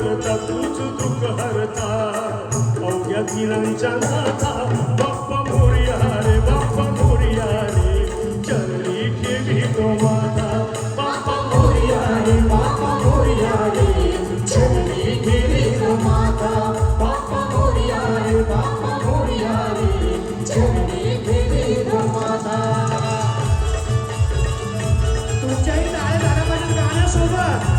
करता तूच दुःख हरता. अवघ्या दिनांच्या नाथा बाप्पा मोरिया रे बाप्पा मोरिया रे चरणी ठेवी गोमाता बाप्पा मोरिया रे बाप्पा मोरिया रे चरणी ठेवी गोमाता बाप्पा मोरिया रे बाप्पा मोरिया रे चरणी ठेवी गोमाता तुमच्याही डाळ झाडापासून गाण्यासोबत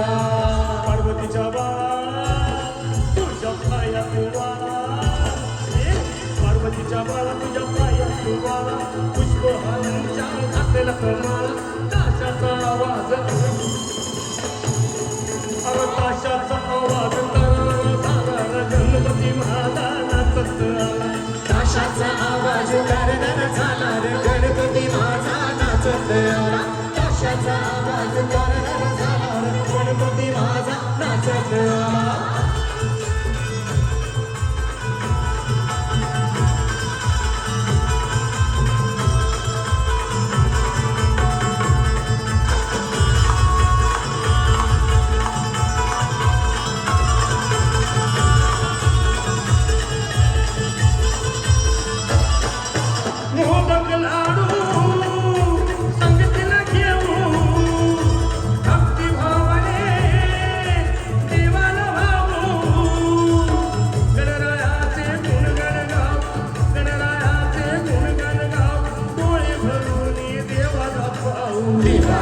पार्वतीच्या बाळा तुझ्या पाया तुवाला पार्वतीच्या बाळा तुझ्या पाया तुवाला पुष्पहारांच्या घातलेला कमाल ताशाचा आवाज अरे ताशाचा आवाज तर साधारण गणपती महादा नाचत आला ताशाचा Thank you.